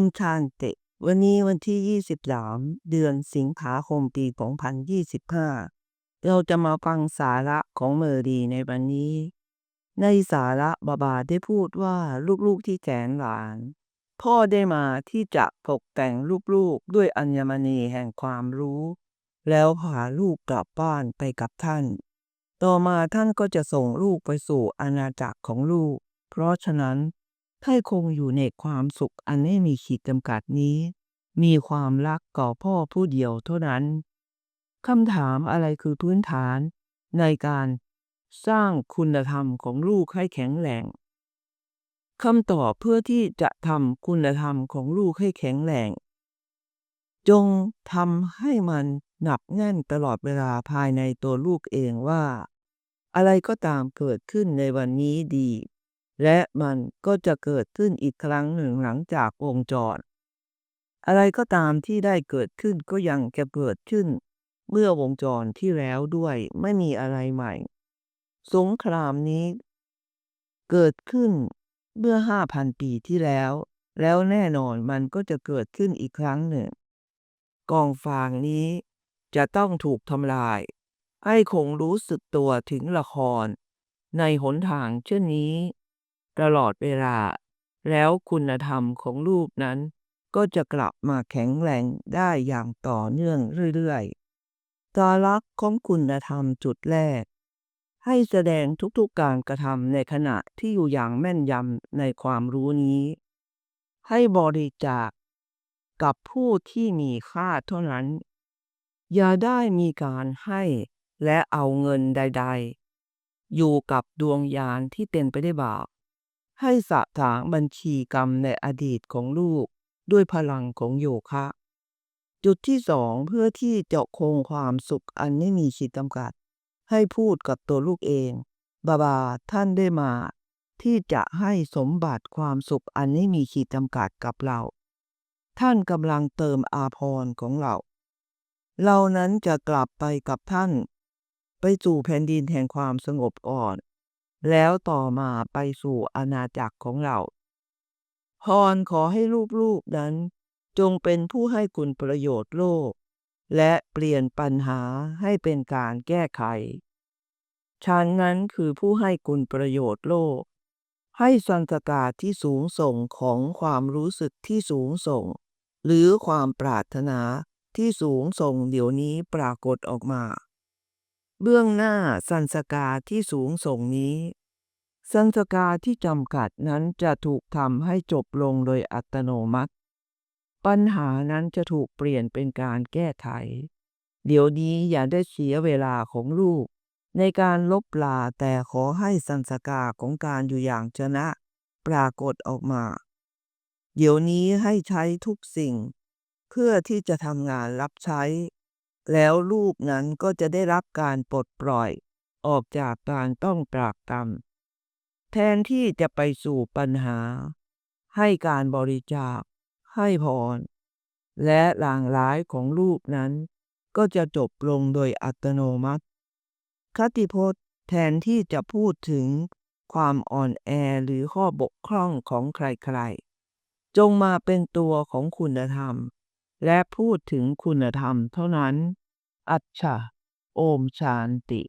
มชานเตะวันนี้วันที่ 23 เดือนสิงหาคมปี 2025 เราจะมาฟังสาระของเมอรีในวันนี้ ในสาระบาบาได้พูดว่าลูกๆที่แสนหลาน พ่อได้มาที่จะตกแต่งลูกๆด้วยอัญมณีแห่งความรู้ แล้วพาลูกกลับบ้านไปกับท่าน ต่อมาท่านก็จะส่งลูกไปสู่อาณาจักรของลูก เพราะฉะนั้น ให้คงอยู่ในความสุขอันไม่มีขีดจำกัดนี้ มีความรักต่อพ่อผู้เดียวเท่านั้นคำถามอะไรคือพื้นฐาน ในการสร้างคุณธรรมของลูกให้แข็งแรงคำตอบเพื่อที่จะทำคุณธรรมของลูกให้แข็งแรงจงทำให้มันหนับแน่นตลอดเวลาภายในตัวลูกเองว่า อะไรก็ตามเกิดขึ้นในวันนี้ดี และมันก็จะเกิดขึ้นอีกครั้งหนึ่งหลังจากวงจร อะไรก็ตามที่ได้เกิดขึ้นก็ยังจะเกิดขึ้น เมื่อวงจรที่แล้วด้วยไม่มีอะไรใหม่ สงครามนี้ เกิดขึ้นเมื่อห้าพันปีที่แล้ว แล้วแน่นอนมันก็จะเกิดขึ้นอีกครั้งหนึ่ง กองฟางนี้จะต้องถูกทำลายให้คงรู้สึกตัวถึงละคร ในหนทางเช่นนี้ ตลอดเวลา แล้วคุณธรรมของลูกนั้น ก็จะกลับมาแข็งแรงได้อย่างต่อเนื่องเรื่อยๆตาลักษณ์ของคุณธรรมจุดแรก ให้แสดงทุกๆการกระทำในขณะที่อยู่อย่างแม่นยำในความรู้นี้ ให้บริจาคกับผู้ที่มีค่าเท่านั้น อย่าได้มีการให้และเอาเงินใด ๆ อยู่กับดวงยานที่เต็มไปได้วยบาป ให้สะถางบัญชีกรรมในอดีตของลูกด้วยพลังของโยคะ จุดที่สองเพื่อที่จะคงความสุขอันไม่มีขีดจำกัด ให้พูดกับตัวลูกเอง บาบาท่านได้มา ที่จะให้สมบัติความสุขอันไม่มีขีดจำกัดกับเรา ท่านกำลังเติมอาภรณ์ของเรา เรานั้นจะกลับไปกับท่าน ไปสู่แผ่นดินแห่งความสงบอ่อน แล้วต่อมาไปสู่อาณาจักรของเรา พรขอให้ลูกๆนั้นจงเป็นผู้ให้คุณประโยชน์โลก และเปลี่ยนปัญหาให้เป็นการแก้ไข ฉันนั้นคือผู้ให้คุณประโยชน์โลก ให้สังกกาที่สูงส่งของความรู้สึกที่สูงส่ง หรือความปรารถนาที่สูงส่งเดี๋ยวนี้ปรากฏออกมา เบื้องหน้าสันสกาที่สูงส่งนี้ สันสกาที่จำกัดนั้นจะถูกทำให้จบลงโดยอัตโนมัติ ปัญหานั้นจะถูกเปลี่ยนเป็นการแก้ไข เดี๋ยวนี้อย่าได้เสียเวลาของลูก ในการลบลาแต่ขอให้สันสกาของการอยู่อย่างชนะ ปรากฏออกมา เดี๋ยวนี้ให้ใช้ทุกสิ่ง เพื่อที่จะทำงานรับใช้ แล้วลูกนั้นก็จะได้รับการปลดปล่อย ออกจากการต้องปรากกรรมแทนที่จะไปสู่ปัญหา ให้การบริจาค ให้พร และหลางร้ายของลูกนั้น ก็จะจบลงโดยอัตโนมัติ คติพจน์แทนที่จะพูดถึงความอ่อนแอหรือข้อบกพร่องของใครๆ จงมาเป็นตัวของคุณธรรม และพูดถึงคุณธรรมเท่านั้น อัจฉะโอมชานติ